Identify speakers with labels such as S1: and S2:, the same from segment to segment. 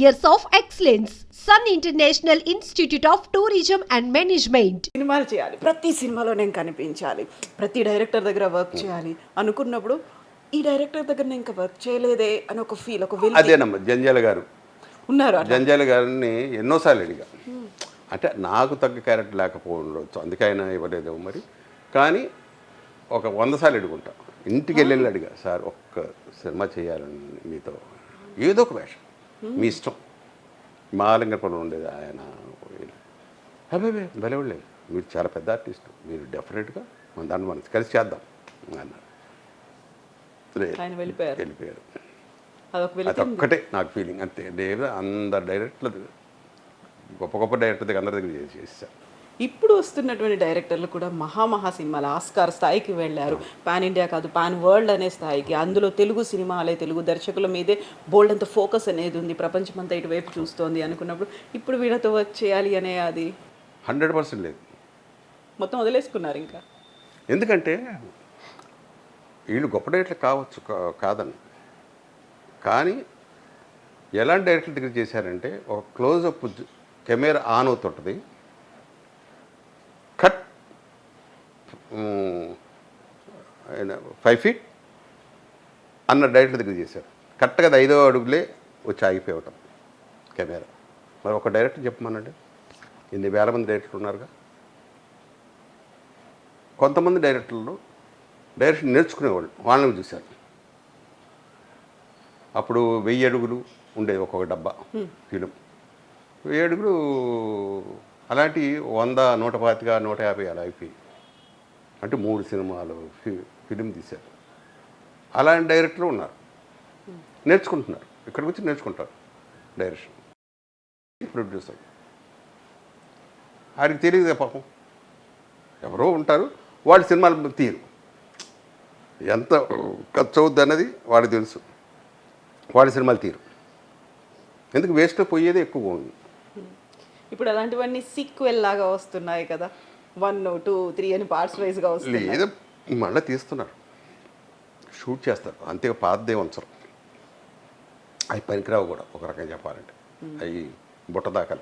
S1: years of excellence. Sun International Institute of Tourism and Management.
S2: సినిమాలు చేయాలి. ప్రతి సినిమాలో నేను కనిపించాలి. ప్రతి డైరెక్టర్ దగ్గర వర్క్ చేయాలి అనుకున్నప్పుడు ఈ డైరెక్టర్ దగ్గర నేను ఇంకా వర్క్ చేయలేదే అని ఒక ఫీల్ ఒక
S3: అదేనమ్మా జంజాల గారు.
S2: ఉన్నారు.
S3: జంజాల గారిని ఎన్నోసార్లు అడిగా. అంటే నాకు తగ్గ క్యారెక్టర్ లేకపోవచ్చు అందుకే ఆయన ఇవ్వలేదేమో మరి. కానీ ఒక వంద సార్లు అడుగుంటా. ఇంటికి వెళ్ళి అడిగా సార్ ఒక్క సినిమా చేయాలని మీతో ఏదో ఒక వేషం మీ ఇష్టం. మాలింగపురం ఉండేది ఆయన అబ్బాయి భలేవాళ్ళే మీరు చాలా పెద్ద ఆర్టిస్ట్. మీరు డెఫినెట్గా మన దాన్ని మనం కలిసి చేద్దాం అన్నారు.
S2: వెళ్ళిపోయారు.
S3: అదొక్కటే నాకు ఫీలింగ్ అంతే. లేదు అందరు డైరెక్టర్లు గొప్ప గొప్ప డైరెక్టర్ దగ్గర అందరి దగ్గర చేసి చేశారు
S2: ఇప్పుడు వస్తున్నటువంటి డైరెక్టర్లు కూడా మహామహా సినిమాలు ఆస్కార్ స్థాయికి వెళ్ళారు. పాన్ ఇండియా కాదు పాన్ వరల్డ్ అనే స్థాయికి. అందులో తెలుగు సినిమాలే తెలుగు దర్శకుల మీదే బోల్డ్ అంత ఫోకస్ అనేది ఉంది. ప్రపంచమంతా ఇటువైపు చూస్తోంది అనుకున్నప్పుడు ఇప్పుడు వీళ్ళతో వర్క్ చేయాలి అనే అది
S3: హండ్రెడ్ పర్సెంట్ లేదు.
S2: మొత్తం వదిలేసుకున్నారు ఇంకా.
S3: ఎందుకంటే వీళ్ళు గొప్ప డైరెక్టర్లు కావచ్చు కాదని. కానీ ఎలాంటి డైరెక్టర్ దగ్గర చేశారంటే ఒక క్లోజప్ కెమెరా ఆన్ అవుతుంటుంది. ఫైవ్ ఫీట్ అన్న డైరెక్టర్ దగ్గర చేశారు. కరెక్ట్గా అది ఐదో అడుగులే వచ్చి ఆగిపోవటం కెమెరా. మరి ఒక డైరెక్టర్ చెప్పమనండి. ఇన్ని వేల మంది డైరెక్టర్లు ఉన్నారుగా? కొంతమంది డైరెక్టర్లు డైరెక్షన్ నేర్చుకునేవాళ్ళు వాళ్ళని చూశారు. అప్పుడు వెయ్యి అడుగులు ఉండేది ఒక్కొక్క డబ్బా ఫిలిం వెయ్యి అడుగులు అలాంటి వంద నూట పాతిక నూట యాభై అలా అయిపోయి అంటే మూడు సినిమాలు ఫిలిం తీశారు. అలాంటి డైరెక్టర్లు ఉన్నారు. నేర్చుకుంటున్నారు. ఇక్కడికి వచ్చి నేర్చుకుంటారు డైరెక్షన్. ప్రొడ్యూసర్. ఆయనకి తెలియదు పాపం. ఎవరో ఉంటారు. వాళ్ళ సినిమాలు తీరు. ఎంత ఖర్చు అవుద్ది అన్నది వాడికి తెలుసు. వాళ్ళ సినిమాలు తీరు. ఎందుకు వేస్ట్ పోయేది ఎక్కువ ఉంది.
S2: ఇప్పుడు అలాంటివన్నీ సీక్వెల్ లాగా వస్తున్నాయి కదా. వన్ టూ త్రీ అని పార్ట్స్ వైజ్గా వస్తున్నాయి
S3: లేదా మళ్ళీ తీస్తున్నారు. షూట్ చేస్తారు. అంతే పాతదే ఉంచరు అవి పనికిరావు కూడా ఒక రకంగా చెప్పాలంటే. అవి బుట్ట దాకాలి.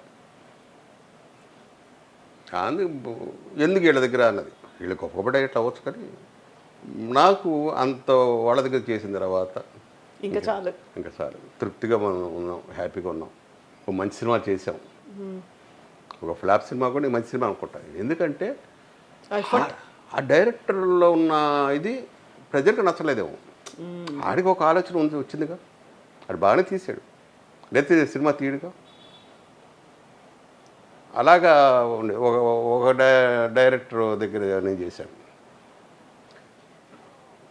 S3: కానీ బు- ఎందుకు వీళ్ళ దగ్గర అన్నది? వీళ్ళు గొప్ప గొప్ప డైరెక్ట్ అవ్వచ్చు కానీ నాకు అంత వాళ్ళ దగ్గర చేసిన తర్వాత
S2: ఇంకా చాలు.
S3: ఇంకా చాలు. తృప్తిగా మనం ఉన్నాం హ్యాపీగా ఉన్నాం. ఒక మంచి సినిమా చేసాం ఒక ఫ్లాప్ సినిమా కూడా మంచి సినిమా అనుకుంటా ఎందుకంటే ఆ- డైరెక్టర్లో ఉన్న ఇది ప్రజలకు నచ్చలేదేమో. ఆడికి ఒక ఆలోచన ఉంది వచ్చిందిగా. ఆడు బాగానే తీసాడు లేకపోతే సినిమా తీయడుగా. అలాగా ఉండే. ఒక ఒక డై- డైరెక్టర్ దగ్గర నేను చేశాను.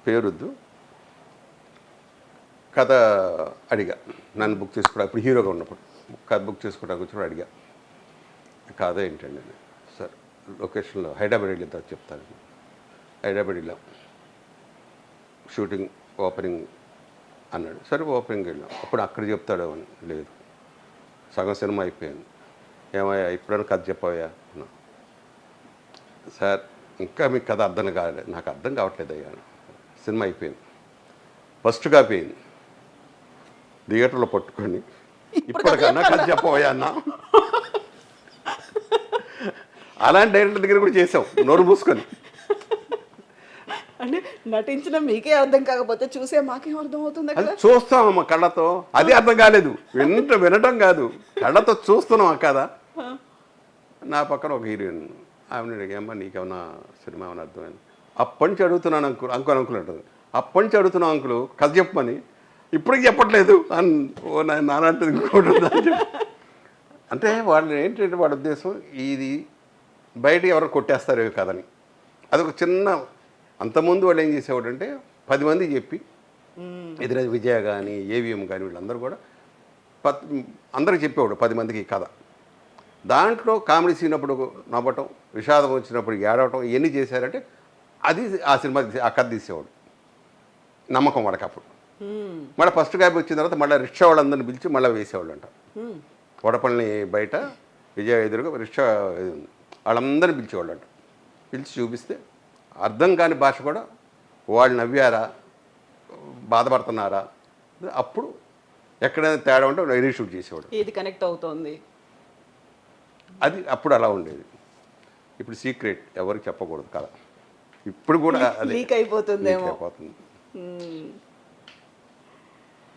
S3: పేరుద్దు. కథ అడిగా. నన్ను బుక్ చేసుకోవడం ఇప్పుడు హీరోగా ఉన్నప్పుడు. కథ బుక్ చేసుకోవడానికి వచ్చినప్పుడు అడిగా. కథ ఏంటండి అని. సార్ లొకేషన్లో హైదరాబాద్ వెళ్ళిన తర్వాత చెప్తాను. హైదరాబాద్ వెళ్ళాం షూటింగ్ ఓపెనింగ్ అన్నాడు. సరే ఓపెనింగ్ వెళ్ళాం. అప్పుడు అక్కడ చెప్తాడు అని లేదు. సగం సినిమా అయిపోయింది. ఏమయ్యా ఇప్పుడైనా కథ చెప్పవయ్యా? అన్నా. సార్ ఇంకా మీకు కథ అర్థం కాలేదు నాకు అర్థం కావట్లేదు అయ్యా సినిమా అయిపోయింది. ఫస్ట్ కాపీ అయింది. థియేటర్లో పట్టుకొని ఇప్పటికన్నా కథ చెప్పవయ్యా అన్నా. అలాంటి డైరెక్టర్ దగ్గర కూడా చేసాం నోరు మూసుకొని.
S2: అంటే నటించిన మీకే అర్థం కాకపోతే చూసే మాకేం అర్థం అవుతుంది కదా
S3: చూస్తాం కళ్ళతో. అది అర్థం కాలేదు. వింట వినటం కాదు. కళ్ళతో చూస్తున్నాం కదా నా పక్కన ఒక హీరోయిన్ ఆమె అడిగామ్మా నీకేమన్నా సినిమా ఏమైనా అర్థమైంది? అప్పటి నుంచి అడుగుతున్నాను అంకుల్ అంకుల్ అంకుల్ అంటుంది. అప్పటి నుంచి అడుగుతున్నాం అంకుల్ కథ చెప్పమని. ఇప్పటికి చెప్పట్లేదు. అని ఓ నా నానంటుంది ఇంకోటి. అంటే వాళ్ళు ఏంటంటే వాళ్ళ ఉద్దేశం ఇది బయట ఎవరు కొట్టేస్తారు కథని. అదొక చిన్న అంతకుముందు వాళ్ళు ఏం చేసేవాడు అంటే పది మంది చెప్పి ఎదుర విజయ కానీ ఏవిఎం కానీ వీళ్ళందరూ కూడా పత్ అందరికి చెప్పేవాడు పది మందికి ఈ కథ. దాంట్లో కామెడీ సీన్ అప్పుడు నవ్వటం విషాదం వచ్చినప్పుడు ఏడవటం ఇవన్నీ చేశారంటే అది ఆ సినిమా తీసే- ఆ కథ తీసేవాడు. నమ్మకం వాడికి అప్పుడు. మళ్ళీ ఫస్ట్ కాపీ వచ్చిన తర్వాత మళ్ళీ రిక్షా వాళ్ళందరిని పిలిచి మళ్ళీ వేసేవాళ్ళు అంట వడపల్లి బయట విజయ ఎదురుగా రిక్షా ఇది ఉంది. వాళ్ళందరిని పిలిచేవాళ్ళు పిలిచి చూపిస్తే అర్థం కాని భాష కూడా వాళ్ళు నవ్వారా? బాధపడుతున్నారా? అప్పుడు ఎక్కడైనా తేడా ఉంటే రీషూట్ చేసేవాడు
S2: ఏది కనెక్ట్ అవుతోంది?
S3: అది అప్పుడు అలా ఉండేది. ఇప్పుడు సీక్రెట్ ఎవరికి చెప్పకూడదు కదా. ఇప్పుడు కూడా
S2: లీక్
S3: అయిపోతుంది.